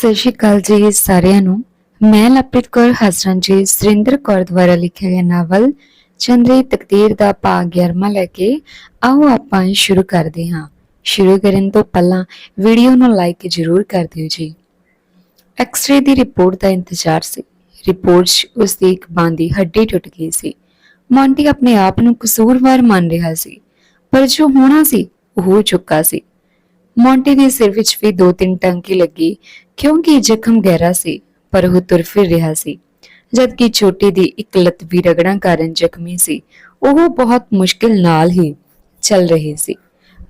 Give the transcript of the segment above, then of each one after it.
ਸਤਿ ਸ਼੍ਰੀ ਅਕਾਲ ਜੀ ਸਾਰਿਆਂ ਨੂੰ। ਮੈਂ ਲਪਿਤ ਕੌਰ ਹਸਰਨ ਜੀ, ਸੁਰਿੰਦਰ ਕੌਰ ਦੁਆਰਾ ਲਿਖਿਆ ਗਿਆ ਨਾਵਲ ਚੰਦਰੀ ਤਕਦੀਰ ਦਾ ਭਾਗ 11ਵਾਂ ਲੈ ਕੇ ਆਓ ਆਪਾਂ ਸ਼ੁਰੂ ਕਰਦੇ ਹਾਂ। ਸ਼ੁਰੂ ਕਰਨ ਤੋਂ ਪਹਿਲਾਂ ਵੀਡੀਓ ਨੂੰ ਲਾਈਕ ਜ਼ਰੂਰ ਕਰ ਦਿਓ ਜੀ। ਐਕਸ-ਰੇ ਦੀ ਰਿਪੋਰਟ ਦਾ ਇੰਤਜ਼ਾਰ ਸੀ। ਰਿਪੋਰਟ 'ਚ ਉਸ ਦੀ ਇੱਕ ਬਾਂਹ ਦੀ ਹੱਡੀ ਟੁੱਟ ਗਈ ਸੀ। ਮੌਂਟੀ ਆਪਣੇ ਆਪ ਨੂੰ ਕਸੂਰਵਾਰ ਮੰਨ ਰਿਹਾ ਸੀ, ਪਰ ਜੋ ਹੋਣਾ ਸੀ ਉਹ ਹੋ ਚੁੱਕਾ ਸੀ। ਮੌਂਟੀ ਦੇ ਸਿਰ ਵਿੱਚ ਵੀ ਦੋ ਤਿੰਨ ਟੰਕੀ ਲੱਗੀ ਕਿਉਂਕਿ ਜ਼ਖਮ ਗਹਿਰਾ ਸੀ, ਪਰ ਉਹ ਤੁਰ ਫਿਰ ਰਿਹਾ ਸੀ। ਜਦਕਿ ਛੋਟੀ ਦੀ ਇੱਕ ਲੱਤ ਵੀ ਰਗੜਾਂ ਕਾਰਨ ਜ਼ਖਮੀ ਸੀ, ਉਹ ਬਹੁਤ ਮੁਸ਼ਕਿਲ ਨਾਲ ਹੀ ਚੱਲ ਰਹੀ ਸੀ।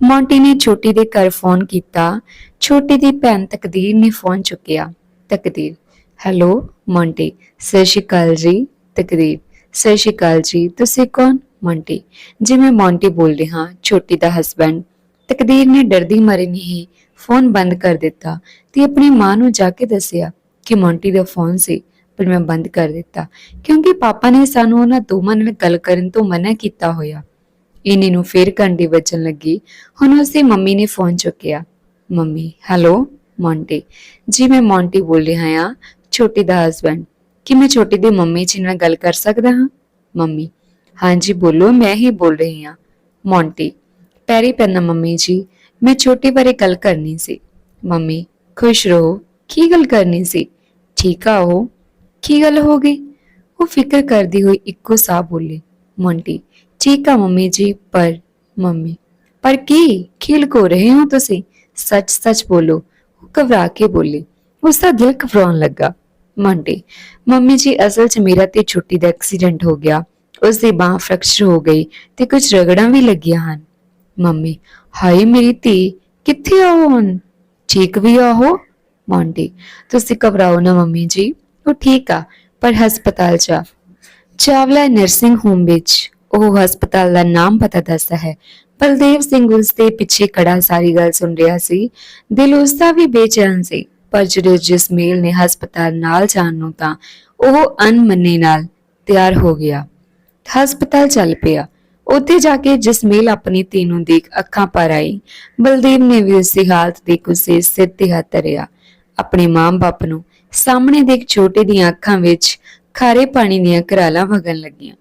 ਮੌਂਟੀ ਨੇ ਛੋਟੀ ਦੇ ਘਰ ਫੋਨ ਕੀਤਾ। ਛੋਟੀ ਦੀ ਭੈਣ ਤਕਦੀਰ ਨੇ ਫੋਨ ਚੁੱਕਿਆ। ਤਕਦੀਰ, ਹੈਲੋ, ਮੌਂਟੀ, ਸਤਿ ਸ਼੍ਰੀ ਅਕਾਲ ਜੀ। ਤਕਦੀਰ, ਸਤਿ ਸ਼੍ਰੀ ਅਕਾਲ ਜੀ, ਤੁਸੀਂ ਕੌਣ? ਮੌਂਟੀ ਜੀ ਮੈਂ ਮੌਂਟੀ ਬੋਲ ਰਿਹਾ ਛੋਟੀ ਦਾ ਹਸਬੈਂਡ ਤਕਦੀਰ ਨੇ ਡਰਦੀ ਮਾਰੇ ਨਹੀਂ ਫੋਨ ਬੰਦ ਕਰ ਦਿੱਤਾ ਤੇ ਆਪਣੀ ਮਾਂ ਨੂੰ ਜਾ ਕੇ ਦੱਸਿਆ ਕਿ ਮੌਂਟੀ ਦਾ ਫੋਨ ਸੀ, ਪਰ ਮੈਂ ਬੰਦ ਕਰ ਦਿੱਤਾ ਕਿਉਂਕਿ ਪਾਪਾ ਨੇ ਸਾਨੂੰ ਉਹਨਾਂ ਦੋਵਾਂ ਨਾਲ ਗੱਲ ਕਰਨ ਤੋਂ ਮਨਾ ਕੀਤਾ ਹੋਇਆ। ਇਨੀ ਨੂੰ ਫੇਰ ਘੰਟੀ ਵੱਜਣ ਲੱਗੀ। ਹੁਣ ਉਸਦੀ ਮੰਮੀ ਨੇ ਫੋਨ ਚੁੱਕਿਆ। Mummy, hello, Monty. ਜੀ, ਮੈਂ ਮੌਂਟੀ ਬੋਲ ਰਿਹਾ ਹਾਂ, ਛੋਟੀ ਦਾ ਹਸਬੈਂਡ ਕਿ ਮੈਂ ਛੋਟੀ ਦੇ ਮੰਮੀ ਜੀ ਨਾਲ ਗੱਲ ਕਰ ਸਕਦਾ ਹਾਂ? ਮੰਮੀ, ਹਾਂਜੀ, ਬੋਲੋ, ਮੈਂ ਹੀ ਬੋਲ ਰਹੀ ਹਾਂ। ਮੌਂਟੀ, ਪੈਰੀ ਪੈਣਾ ਮੰਮੀ ਜੀ। ਮੈਂ ਛੋਟੀ ਬਾਰੇ ਗੱਲ ਕਰਨੀ ਸੀ। ਮੰਮੀ, ਖੁਸ਼ ਰਹੋ, ਕੀ ਗੱਲ ਕਰਨੀ ਸੀ? ਠੀਕ ਆ ਉਹ। ਕੀ ਗੱਲ ਹੋ ਗਈ? ਉਹ ਫਿਕਰ ਕਰਦੀ ਹੋਈ ਇੱਕੋ ਸਾਹ ਬੋਲੀ ਮੌਂਟੀ ਠੀਕ ਆ ਮੰਮੀ ਜੀ, ਪਰ, ਮੰਮੀ, ਪਰ ਕੀ? ਖੇਲ ਕੋ ਰਹੇ ਹੋ ਤੁਸੀਂ? ਸੱਚ ਸੱਚ ਬੋਲੋ। ਉਹ ਘਬਰਾ ਕੇ ਬੋਲੀ। ਉਸ ਦਾ ਦਿਲ ਘਬਰਾਉਣ ਲੱਗਾ। ਮੰਡੀ, ਮੰਮੀ ਜੀ, ਅਸਲ 'ਚ ਮੇਰਾ ਤੇ ਛੁੱਟੀ ਦਾ ਐਕਸੀਡੈਂਟ ਹੋ ਗਿਆ। ਉਸ ਦੀ ਬਾਹ ਫ੍ਰੈਕਚਰ ਹੋ ਗਈ ਤੇ ਕੁਝ ਰਗੜਾਂ ਵੀ ਲੱਗੀਆਂ ਹਨ। ਮੰਮੀ, ਹਾਏ ਮੇਰੀ ਧੀ, ਕਿੱਥੇ ਆ ਉਹ ਹੁਣ? ਠੀਕ ਵੀ ਆ ਉਹ? ਮੌਂਟੀ, ਤੁਸੀਂ ਘਬਰਾਓ ਨਾ ਮੰਮੀ ਜੀ, ਉਹ ਠੀਕ ਆ, ਪਰ ਹਸਪਤਾਲ ਜਾ। ਚਾਵਲਾ ਨਰਸਿੰਗ ਹੋਮ ਵਿੱਚ, ਉਹ ਹਸਪਤਾਲ ਦਾ ਨਾਮ ਪਤਾ ਦੱਸਦਾ ਹੈ। ਬਲਦੇਵ ਸਿੰਘ ਉਸ ਦੇ ਪਿੱਛੇ ਖੜਾ ਸਾਰੀ ਗੱਲ ਸੁਣ ਰਿਹਾ ਸੀ। ਦਿਲ ਉਸ ਦਾ ਵੀ ਬੇਚੈਨ ਸੀ, ਪਰ ਜਦੋਂ ਜਸਮੀਲ ਨੇ ਹਸਪਤਾਲ ਨਾਲ ਜਾਣ ਨੂੰ ਤਾਂ ਉਹ ਅਨਮੰਨੇ ਨਾਲ ਤਿਆਰ ਹੋ ਗਿਆ। ਹਸਪਤਾਲ ਚੱਲ ਪਿਆ। ਉੱਥੇ ਜਾ ਕੇ ਜਸਮੀਲ ਆਪਣੀ ਧੀ ਨੂੰ ਦੇਖ ਅੱਖਾਂ ਭਰ ਆਈ। ਬਲਦੇਵ ਨੇ ਵੀ ਉਸ ਦੀ ਹਾਲਤ ਦੇਖ ਉਸੇ ਸਿਰ ਤੇ ਹੱਥ ਧਰਿਆ। ਆਪਣੇ ਮਾਂ-ਬਾਪ ਨੂੰ ਸਾਹਮਣੇ ਦੇਖ ਛੋਟੇ ਦੀਆਂ ਅੱਖਾਂ ਵਿੱਚ ਖਾਰੇ ਪਾਣੀ ਦੀਆਂ ਕਰਾਲਾਂ ਵਗਣ ਲੱਗੀਆਂ।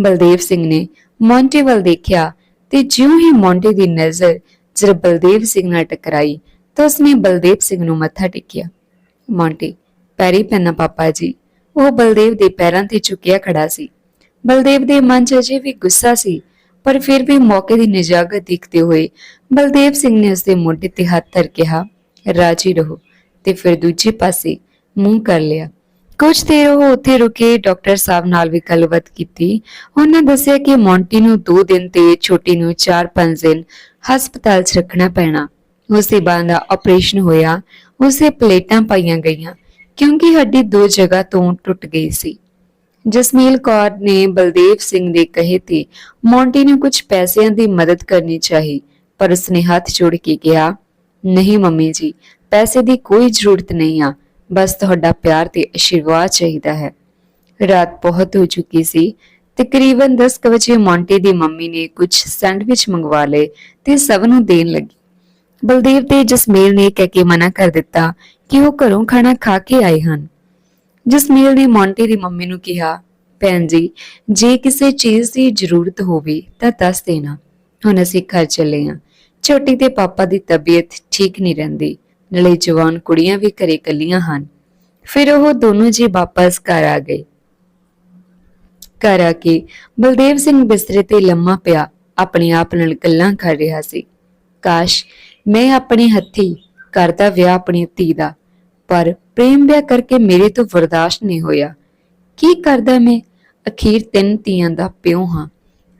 ਬਲਦੇਵ ਸਿੰਘ ਨੇ ਮੌਂਟੀ ਵੱਲ ਦੇਖਿਆ ਤੇ ਜਿਉਂ ਹੀ ਮੌਂਟੀ ਦੀ ਨਜ਼ਰ ਜਦ ਬਲਦੇਵ ਸਿੰਘ ਨਾਲ ਟਕਰਾਈ ਤਾਂ ਉਸਨੇ ਬਲਦੇਵ ਸਿੰਘ ਨੂੰ ਮੱਥਾ ਟੇਕਿਆ। ਮੌਂਟੇ, ਪੈਰੀ ਪੈਣਾ ਪਾਪਾ ਜੀ। ਉਹ ਬਲਦੇਵ ਦੇ ਪੈਰਾਂ ਤੇ ਝੁਕਿਆ ਖੜਾ ਸੀ। ਬਲਦੇਵ ਦੇ ਮਨ 'ਚ ਅਜੇ ਵੀ ਗੁੱਸਾ ਸੀ, ਪਰ ਫਿਰ ਵੀ ਮੌਕੇ ਦੀ ਨਜਾਕਤ ਦੇਖਦੇ ਹੋਏ ਬਲਦੇਵ ਸਿੰਘ ਨੇ ਉਸਦੇ ਮੋਢੇ ਤੇ ਹੱਥ ਧਰ ਕਿਹਾ, ਰਾਜੀ ਰਹੋ। ਤੇ ਫਿਰ ਦੂਜੇ ਪਾਸੇ ਮੂੰਹ ਕਰ ਲਿਆ। ਕੁਝ ਦੇਰ ਉਹ ਉੱਥੇ ਰੁਕੇ, ਡਾਕਟਰ ਸਾਹਿਬ ਨਾਲ ਵੀ ਗੱਲਬਾਤ ਕੀਤੀ। ਉਹਨਾਂ ਦੱਸਿਆ ਕਿ ਮੌਂਟੀ ਨੂੰ 2 ਦਿਨ ਤੇ ਛੋਟੀ ਨੂੰ 4-5 ਦਿਨ ਹਸਪਤਾਲ 'ਚ ਰੱਖਣਾ ਪੈਣਾ। ਉਸੇ ਬਾਅਦ ਦਾ ਆਪਰੇਸ਼ਨ ਹੋਇਆ ਉਸੇ ਪਲੇਟਾਂ ਪਾਈਆਂ ਗਈਆਂ, ਕਿਉਂਕਿ ਹੱਡੀ ਦੋ ਜਗ੍ਹਾ ਤੋਂ ਟੁੱਟ ਗਈ ਸੀ। ਜਸਮੀਲ ਕੌਰ ਨੇ ਬਲਦੇਵ ਸਿੰਘ ਦੇ ਕਹੇ ਤੇ ਮੌਂਟੀ ਨੂੰ ਕੁਝ ਪੈਸਿਆਂ ਦੀ ਮਦਦ ਕਰਨੀ ਚਾਹੀ, ਪਰ ਉਸਨੇ ਹੱਥ ਜੋੜ ਕੇ ਕਿਹਾ, ਨਹੀਂ ਮੰਮੀ ਜੀ, ਪੈਸੇ ਦੀ ਕੋਈ ਜ਼ਰੂਰਤ ਨਹੀਂ ਆ, ਬਸ ਤੁਹਾਡਾ ਪਿਆਰ ਤੇ ਆਸ਼ੀਰਵਾਦ ਚਾਹੀਦਾ ਹੈ। ਰਾਤ ਬਹੁਤ ਹੋ ਚੁੱਕੀ ਸੀ। ਤਕਰੀਬਨ 10 ਕੁ ਵਜੇ ਮੌਂਟੀ ਦੀ ਮੰਮੀ ਨੇ ਕੁਝ ਸੈਂਡਵਿਚ ਮੰਗਵਾ ਲਏ ਤੇ ਸਭ ਨੂੰ ਦੇਣ ਲੱਗੀ। ਬਲਦੇਵ ਤੇ ਜਸਮੀਲ ਨੇ ਕਹਿ ਕੇ ਮਨਾ ਕਰ ਦਿੱਤਾ ਕਿ ਉਹ ਘਰੋਂ ਖਾਣਾ ਖਾ ਕੇ ਆਏ ਹਨ। ਜਸਮੀਲ ਨੇ ਮੌਂਟੀ ਦੀ ਮੰਮੀ ਨੂੰ ਕਿਹਾ, ਭੈਣ ਜੀ, ਜੇ ਕਿਸੇ ਚੀਜ਼ ਦੀ ਜ਼ਰੂਰਤ ਹੋਵੇ ਤਾਂ ਦੱਸ ਦੇਣਾ। ਹੁਣ ਅਸੀਂ ਘਰ ਚੱਲੇ ਹਾਂ ਛੋਟੀ ਦੇ ਪਾਪਾ ਦੀ ਤਬੀਅਤ ਠੀਕ ਨਹੀਂ ਰਹਿੰਦੀ। ਨਾਲੇ ਜਵਾਨ ਕੁੜੀਆਂ ਵੀ ਘਰੇ ਕੱਲੀਆਂ ਹਨ। ਫਿਰ ਉਹ ਦੋਨੋਂ ਜੀ ਵਾਪਸ ਘਰ ਆ ਗਏ। ਘਰ ਆ ਕੇ ਬਲਦੇਵ ਸਿੰਘ ਬਿਸਤਰੇ ਤੇ ਲੰਮਾ ਪਿਆ, ਆਪਣੇ ਆਪ ਨਾਲ ਗੱਲਾਂ ਕਰ ਰਿਹਾ ਸੀ। ਕਾਸ਼ ਮੈਂ ਆਪਣੇ ਹੱਥੀ ਦਾ ਵਿਆਹ ਆਪਣੀ ਧੀ ਦਾ ਪਰ ਪ੍ਰੇਮ ਵਿਆਹ ਕਰਕੇ ਮੇਰੇ ਤੋਂ ਬਰਦਾਸ਼ਤ ਨਹੀਂ ਹੋਇਆ। ਕੀ ਕਰਦਾ ਮੈਂ? ਅਖੀਰ ਤਿੰਨ ਧੀਆਂ ਦਾ ਪਿਓ ਹਾਂ।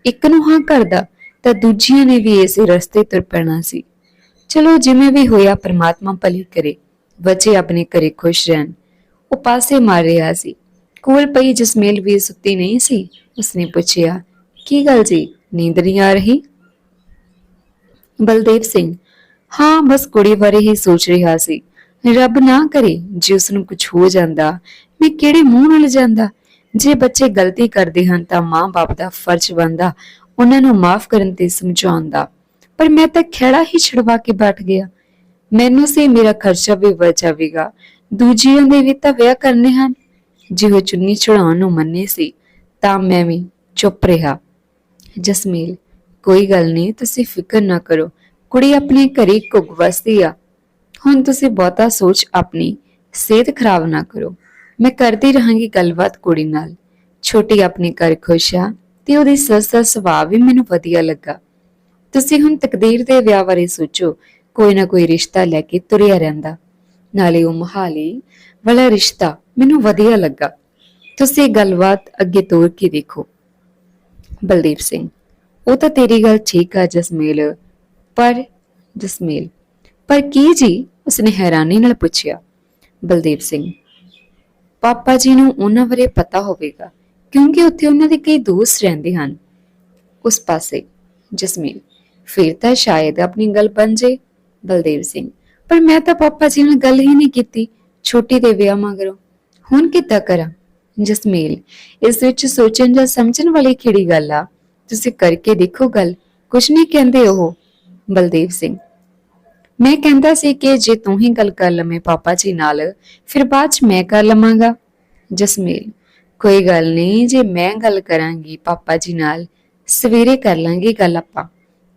ਇੱਕ ਨੂੰ ਹਾਂ ਕਰਦਾ, ਤਾਂ ਦੂਜੀਆਂ ਨੇ ਵੀ ਇਸੇ ਰਸਤੇ ਤੁਰ ਪੈਣਾ ਸੀ। ਚਲੋ ਜਿਵੇਂ ਵੀ ਹੋਇਆ ਪ੍ਰਮਾਤਮਾ ਭਲੀ ਕਰੇ, ਬੱਚੇ ਆਪਣੇ ਘਰੇ ਖੁਸ਼ ਰਹਿਣ। ਉਹ ਪਾਸੇ ਮਾਰ ਰਿਹਾ ਸੀ। ਕੋਲ ਪਈ ਜਸਮੇਲ ਵੀ ਸੁੱਤੀ ਨਹੀਂ ਸੀ। ਉਸਨੇ ਪੁੱਛਿਆ, ਕੀ ਗੱਲ ਜੀ, ਨੀਂਦ ਨਹੀਂ ਆ ਰਹੀ? ਬਲਦੇਵ ਸਿੰਘ, ਹਾਂ, ਬਸ ਕੁੜੀ ਬਾਰੇ ਹੀ ਸੋਚ ਰਿਹਾ ਸੀ। ਰੱਬ ਨਾ ਕਰੇ ਜੇ ਉਸ ਨੂੰ ਕੁਝ ਹੋ ਜਾਂਦਾ ਮੈਂ ਕਿਹੜੇ ਮੂੰਹ ਨਾਲ ਜਾਂਦਾ। ਜੇ ਬੱਚੇ ਗਲਤੀ ਕਰਦੇ ਹਨ ਤਾਂ ਮਾਂ-ਬਾਪ ਦਾ ਫਰਜ਼ ਬਣਦਾ, ਉਹਨਾਂ ਨੂੰ ਮਾਫ ਕਰਨ ਤੇ ਸਮਝਾਉਣ ਦਾ। ਪਰ ਮੈਂ ਤਾਂ ਖੇੜਾ ਹੀ ਛਡਵਾ ਕੇ ਬੈਠ ਗਿਆ। ਮੈਨੂੰ ਸੀ ਮੇਰਾ ਖਰਚਾ ਵੀ ਬਚ ਜਾਵੇਗਾ। ਦੂਜਿਆਂ ਦੇ ਵੀ ਤਾਂ ਵਿਆਹ ਕਰਨੇ ਹਨ। ਜੇ ਉਹ ਚੁੰਨੀ ਚੜਾਉਣ ਨੂੰ ਮੰਨੇ ਸੀ, ਤਾਂ ਮੈਂ ਵੀ ਚੁੱਪ ਰਿਹਾ। ਜਸਮੀਲ, ਕੋਈ ਗੱਲ ਨਹੀਂ, ਤੁਸੀਂ ਫਿਕਰ ਨਾ ਕਰੋ। ਕੁੜੀ ਆਪਣੇ ਘਰੇ ਘੁੱਗ ਵਸਦੀ ਆ। ਹੁਣ ਤੁਸੀਂ ਬਹੁਤਾ ਸੋਚ ਆਪਣੀ ਸਿਹਤ ਖਰਾਬ ਨਾ ਕਰੋ। ਮੈਂ ਕਰਦੀ ਰਹਾਂਗੀ ਗੱਲਬਾਤ ਕੁੜੀ ਨਾਲ। ਛੋਟੀ ਆਪਣੇ ਘਰ ਖੁਸ਼ ਆ ਤੇ ਉਹਦੀ ਸੱਸ ਦਾ ਸੁਭਾਅ ਵੀ ਮੈਨੂੰ ਵਧੀਆ ਲੱਗਾ। ਤੁਸੀਂ ਹੁਣ ਤਕਦੀਰ ਦੇ ਵਿਆਹ ਬਾਰੇ ਸੋਚੋ, ਕੋਈ ਨਾ ਕੋਈ ਰਿਸ਼ਤਾ ਲੈ ਕੇ ਤੁਰਿਆ ਰਹਿੰਦਾ। ਨਾਲੇ ਉਹ ਮਹਾਲੀ ਵਾਲਾ ਰਿਸ਼ਤਾ ਮੈਨੂੰ ਵਧੀਆ ਲੱਗਾ। ਤੁਸੀਂ ਗੱਲਬਾਤ ਅੱਗੇ ਤੋਰ ਕੇ ਦੇਖੋ। ਬਲਦੀਪ ਸਿੰਘ, ਉਹ ਤਾਂ ਤੇਰੀ ਗੱਲ ਠੀਕ ਆ ਜਸਮੇਲ, ਪਰ ਜਸਮੇਲ ਪਰ ਕੀ ਜੀ? ਉਸਨੇ ਹੈਰਾਨੀ ਨਾਲ ਪੁੱਛਿਆ, ਬਲਦੇਵ ਸਿੰਘ, ਪਾਪਾ ਜੀ ਨੂੰ ਉਹਨਾਂ ਬਾਰੇ ਪਤਾ ਹੋਵੇਗਾ, ਕਿਉਂਕਿ ਉੱਥੇ ਉਹਨਾਂ ਦੇ ਕਈ ਦੋਸਤ ਰਹਿੰਦੇ ਹਨ। ਉਸ ਪਾਸੇ ਜਸਮੀਲ ਫਿਰ ਤਾਂ ਸ਼ਾਇਦ ਆਪਣੀ ਗੱਲ ਬਣ ਜੇ, ਬਲਦੇਵ ਸਿੰਘ, ਪਰ ਮੈਂ ਤਾਂ ਪਾਪਾ ਜੀ ਨਾਲ ਗੱਲ ਹੀ ਨਹੀਂ ਕੀਤੀ, ਛੋਟੀ ਦੇ ਵਿਆਹ ਮਗਰੋਂ। ਹੁਣ ਕਿੱਦਾਂ ਕਰਾਂ? ਜਸਮੀਲ ਇਸ ਵਿੱਚ ਸੋਚਣ ਜਾਂ ਸਮਝਣ ਵਾਲੀ ਕਿਹੜੀ ਗੱਲ ਆ? ਤੁਸੀਂ ਕਰਕੇ ਦੇਖੋ ਗੱਲ, ਕੁਛ ਨਹੀਂ ਕਹਿੰਦੇ ਉਹ, ਬਲਦੇਵ ਸਿੰਘ। ਮੈਂ ਕਹਿੰਦਾ ਸੀ ਕਿ ਜੇ ਤੂੰ ਹੀ ਗੱਲ ਕਰ ਲਵੇਂ ਪਾਪਾ ਜੀ ਨਾਲ, ਫਿਰ ਬਾਅਦ ਚ ਮੈਂ ਕਰ ਲਵਾਂਗਾ। ਜਸਮੀਲ, ਕੋਈ ਗੱਲ ਨਹੀਂ, ਜੇ ਮੈਂ ਗੱਲ ਕਰਾਂਗੀ ਪਾਪਾ ਜੀ ਨਾਲ, ਸਵੇਰੇ ਕਰ ਲਾਂਗੇ ਗੱਲ ਆਪਾਂ।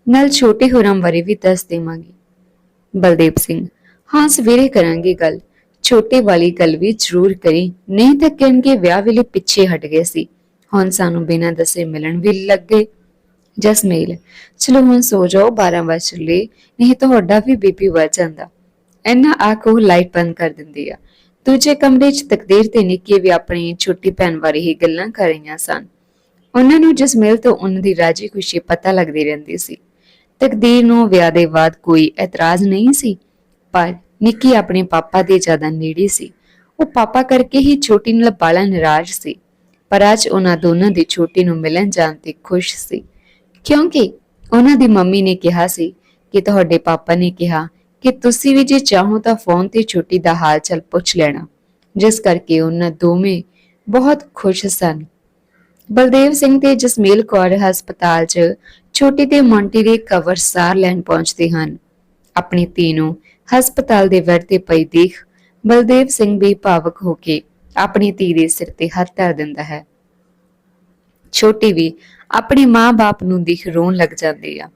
ਨਾਲ ਛੋਟੇ ਹੋਰਾਂ ਬਾਰੇ ਵੀ ਦੱਸ ਦੇਵਾਂਗੀ। ਬਲਦੇਵ ਸਿੰਘ, ਹਾਂ, ਸਵੇਰੇ ਕਰਾਂਗੇ ਗੱਲ। ਛੋਟੇ ਵਾਲੀ ਗੱਲ ਵੀ ਜ਼ਰੂਰ ਕਰੀ, ਨਹੀਂ ਤਾਂ ਕਹਿਣਗੇ ਵਿਆਹ ਵੇਲੇ ਪਿੱਛੇ ਹਟ ਗਏ ਸੀ। ਹੁਣ ਸਾਨੂੰ ਬਿਨਾਂ ਦੱਸੇ ਮਿਲਣ ਵੀ ਲੱਗ ਗਏ। ਜਸਮੇਲ ਚਲੋ ਹੁਣ ਸੋ ਜਾਓ 12 ਵਜੇ ਚੱਲੇ ਨਹੀਂ ਤੁਹਾਡਾ ਵੀ ਬੀਪੀ ਵੱਧ ਜਾਂਦਾ। ਐਨਾ ਆਖੋ ਲਾਈਟ ਬੰਦ ਕਰ ਦਿੰਦੀ ਆ। ਦੂਜੇ ਕਮਰੇ 'ਚ ਤਕਦੀਰ ਤੇ ਨਿੱਕੀ ਵੀ ਆਪਣੀ ਛੋਟੀ ਭੈਣ ਬਾਰੇ ਹੀ ਗੱਲਾਂ ਕਰ ਰਹੀਆਂ ਸਨ। ਉਹਨਾਂ ਨੂੰ ਜਸਮੇਲ ਤੋਂ ਉਹਨਾਂ ਦੀ ਰਾਜੀ ਖੁਸ਼ੀ ਪਤਾ ਲੱਗਦੀ ਰਹਿੰਦੀ ਸੀ। ਤਕਦੀਰ ਨੂੰ ਵਿਆਹ ਦੇ ਬਾਅਦ ਕੋਈ ਇਤਰਾਜ਼ ਨਹੀਂ ਸੀ, ਪਰ ਨਿੱਕੀ ਆਪਣੇ ਪਾਪਾ ਦੇ ਜ਼ਿਆਦਾ ਨੇੜੇ ਸੀ। ਉਹ ਪਾਪਾ ਕਰਕੇ ਹੀ ਛੋਟੀ ਨਾਲ ਬਾਲਾ ਨਾਰਾਜ਼ ਸੀ, ਪਰ ਅੱਜ ਉਹਨਾਂ ਦੋਨਾਂ ਦੀ ਛੋਟੀ ਨੂੰ ਮਿਲਣ ਜਾਣ ਤੇ ਖੁਸ਼ ਸੀ। ਕਿਉਂਕਿ ਉਹਨਾਂ ਦੀ ਮੰਮੀ ਨੇ ਕਿਹਾ ਸੀ ਕਿ ਤੁਹਾਡੇ ਪਾਪਾ ਨੇ ਕਿਹਾ ਕਿ ਤੁਸੀਂ ਵੀ ਜੇ ਚਾਹੋ ਤਾਂ ਫੋਨ ਤੇ ਛੋਟੀ ਦਾ ਹਾਲ ਚਾਲ ਪੁੱਛ ਲੈਣਾ। ਜਿਸ ਕਰਕੇ ਉਹਨਾਂ ਦੋਵੇਂ ਬਹੁਤ ਖੁਸ਼ ਸਨ। ਬਲਦੇਵ ਸਿੰਘ ਤੇ ਜਸਮੀਲ ਕੌਰ ਹਸਪਤਾਲ 'ਚ ਛੋਟੀ ਤੇ ਮੌਂਟੀ ਦੇ ਕਵਰ ਸਾਰ ਲੈਣ ਪਹੁੰਚਦੇ ਹਨ। ਆਪਣੀ ਧੀ ਨੂੰ ਹਸਪਤਾਲ ਦੇ ਬੈੱਡ ਤੇ ਪਈ ਦੇਖ ਬਲਦੇਵ ਸਿੰਘ ਵੀ ਭਾਵਕ ਹੋ ਕੇ ਆਪਣੀ ਧੀ ਦੇ ਸਿਰ ਤੇ ਹੱਥ ਧਰ ਦਿੰਦਾ ਹੈ। ਛੋਟੀ ਵੀ ਆਪਣੇ ਮਾਂ-ਬਾਪ ਨੂੰ ਦੇਖ ਰੋਣ ਲੱਗ ਜਾਂਦੀ ਆ।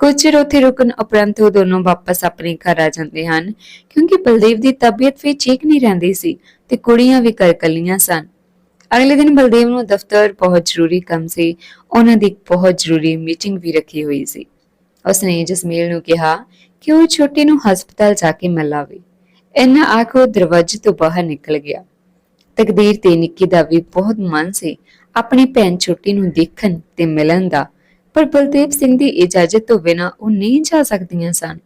ਕੁਝ ਚਿਰ ਉੱਥੇ ਰੁਕਣ ਉਪਰੰਤ ਉਹ ਦੋਨੋਂ ਵਾਪਸ ਆਪਣੇ ਘਰ ਆ ਜਾਂਦੇ ਹਨ, ਕਿਉਂਕਿ ਬਲਦੇਵ ਦੀ ਤਬੀਅਤ ਵੀ ਠੀਕ ਨਹੀਂ ਰਹਿੰਦੀ ਸੀ ਤੇ ਕੁੜੀਆਂ ਵੀ ਘਰ ਸਨ। ਅਗਲੇ ਦਿਨ ਬਲਦੇਵ ਨੂੰ ਦਫ਼ਤਰ ਬਹੁਤ ਜ਼ਰੂਰੀ ਕੰਮ ਸੀ, ਉਹਨਾਂ ਦੀ ਬਹੁਤ ਜ਼ਰੂਰੀ ਮੀਟਿੰਗ ਵੀ ਰੱਖੀ ਹੋਈ ਸੀ। ਉਸਨੇ ਜਸਮੀਲ ਨੂੰ ਕਿਹਾ ਕਿ ਉਹ ਛੋਟੀ ਨੂੰ ਹਸਪਤਾਲ ਜਾ ਕੇ ਮਿਲਾਵੇ ਇੰਨਾ ਆਖੋ ਦਰਵਾਜ਼ੇ ਤੋਂ ਬਾਹਰ ਨਿਕਲ ਗਿਆ। ਤਕਦੀਰ ਤੇ ਨਿੱਕੀ ਦਾ ਵੀ ਬਹੁਤ ਮਨ ਸੀ ਆਪਣੀ ਭੈਣ ਛੋਟੀ ਨੂੰ ਦੇਖਣ ਤੇ ਮਿਲਣ ਦਾ, ਪਰ ਬਲਦੇਵ ਸਿੰਘ ਦੀ ਇਜਾਜ਼ਤ ਤੋਂ ਬਿਨਾਂ ਉਹ ਨਹੀਂ ਜਾ ਸਕਦੀਆਂ ਸਨ।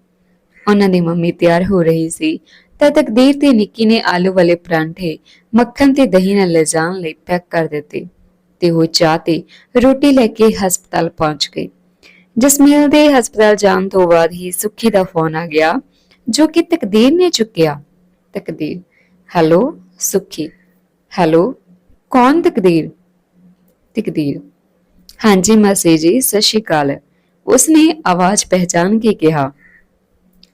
ਉਹਨਾਂ ਦੀ ਮੰਮੀ ਤਿਆਰ ਹੋ ਰਹੀ ਸੀ ਤਾਂ ਤਕਦੀਰ ਤੇ ਨਿੱਕੀ ਨੇ ਆਲੂ ਵਾਲੇ ਪਰਾਂਠੇ, ਮੱਖਣ ਤੇ ਦਹੀਂ ਨਾਲ ਲਿਜਾਣ ਲਈ ਪੈਕ ਕਰ ਦਿੱਤੇ ਤੇ ਉਹ ਚਾਹ ਤੇ ਰੋਟੀ ਲੈ ਕੇ ਹਸਪਤਾਲ ਪਹੁੰਚ ਗਈ ਜਸਮੀਲ ਦੇ ਹਸਪਤਾਲ ਜਾਣ ਤੋਂ ਬਾਅਦ ਹੀ ਸੁੱਖੀ ਦਾ ਫੋਨ ਆ ਗਿਆ, ਜੋ ਕਿ ਤਕਦੀਰ ਨੇ ਚੁੱਕਿਆ। ਤਕਦੀਰ, ਹੈਲੋ, ਸੁਖੀ, ਹੈਲੋ, ਕੌਣ ਤਕਦੀਰ? ਤਕਦੀਰ ਹਾਂਜੀ ਮਾਸੀ ਜੀ, ਸਤਿ ਸ਼੍ਰੀ ਅਕਾਲ। ਉਸਨੇ ਆਵਾਜ਼ ਪਹਿਚਾਨ ਕੇ ਕਿਹਾ,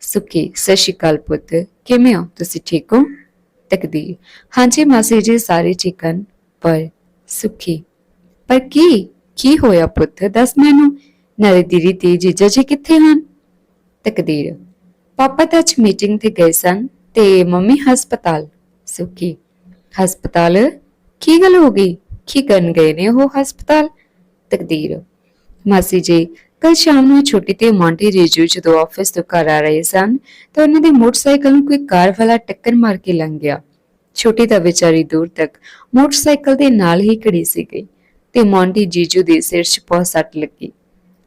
ਸੁੱਖੀ, ਸਤਿ ਸ਼੍ਰੀ ਅਕਾਲ ਪੁੱਤ, ਕਿਵੇਂ ਹੋ? ਤੁਸੀਂ ਠੀਕ ਹੋ? ਤਕਦੀਰ ਹਾਂਜੀ ਮਾਸੀ ਜੀ, ਸਾਰੇ ਠੀਕ ਹਨ। ਪਰ ਸੁੱਖੀ, ਪਰ ਕੀ? ਕੀ ਹੋਇਆ ਪੁੱਤ? ਦੱਸ ਮੈਨੂੰ। ਨਾਲੇ ਦੀਦੀ ਤੇ ਜੀਜਾ ਜੀ ਕਿੱਥੇ ਹਨ? ਤਕਦੀਰ ਪਾਪਾ ਤਾਂ ਅੱਜ ਮੀਟਿੰਗ ਤੇ ਗਏ ਸਨ ਤੇ ਮੰਮੀ ਹਸਪਤਾਲ। ਸੁੱਖੀ, ਹਸਪਤਾਲ? ਕੀ ਗੱਲ ਹੋ ਗਈ? ਕੀ ਕਰਨ ਗਏ ਨੇ ਉਹ ਹਸਪਤਾਲ? ਤਕਦੀਰ। ਮਾਸੀ ਜੀ ਕੱਲ ਸ਼ਾਮ ਨੂੰ ਛੋਟੀ ਤੇ ਮੌਂਟੀ ਰੇਜੂ ਜਦੋਂ ਆਫਿਸ ਤੋਂ ਘਰ ਆ ਰਹੇ ਸਨ, ਤਾਂ ਉਹਨਾਂ ਦੇ ਮੋਟਰਸਾਈਕਲ ਨੂੰ ਕੋਈ ਕਾਰ ਵਾਲਾ ਟੱਕਰ ਮਾਰ ਕੇ ਲੰਘ ਗਿਆ। ਛੋਟੀ ਤਾਂ ਵਿਚਾਰੀ ਦੂਰ ਤੱਕ ਮੋਟਰਸਾਈਕਲ ਦੇ ਨਾਲ ਹੀ ਖੜੀ ਸੀ ਗਈ ਤੇ ਮੌਂਟੀ ਜੀਜੂ ਦੇ ਸਿਰ 'ਚ ਬਹੁਤ ਸੱਟ ਲੱਗੀ।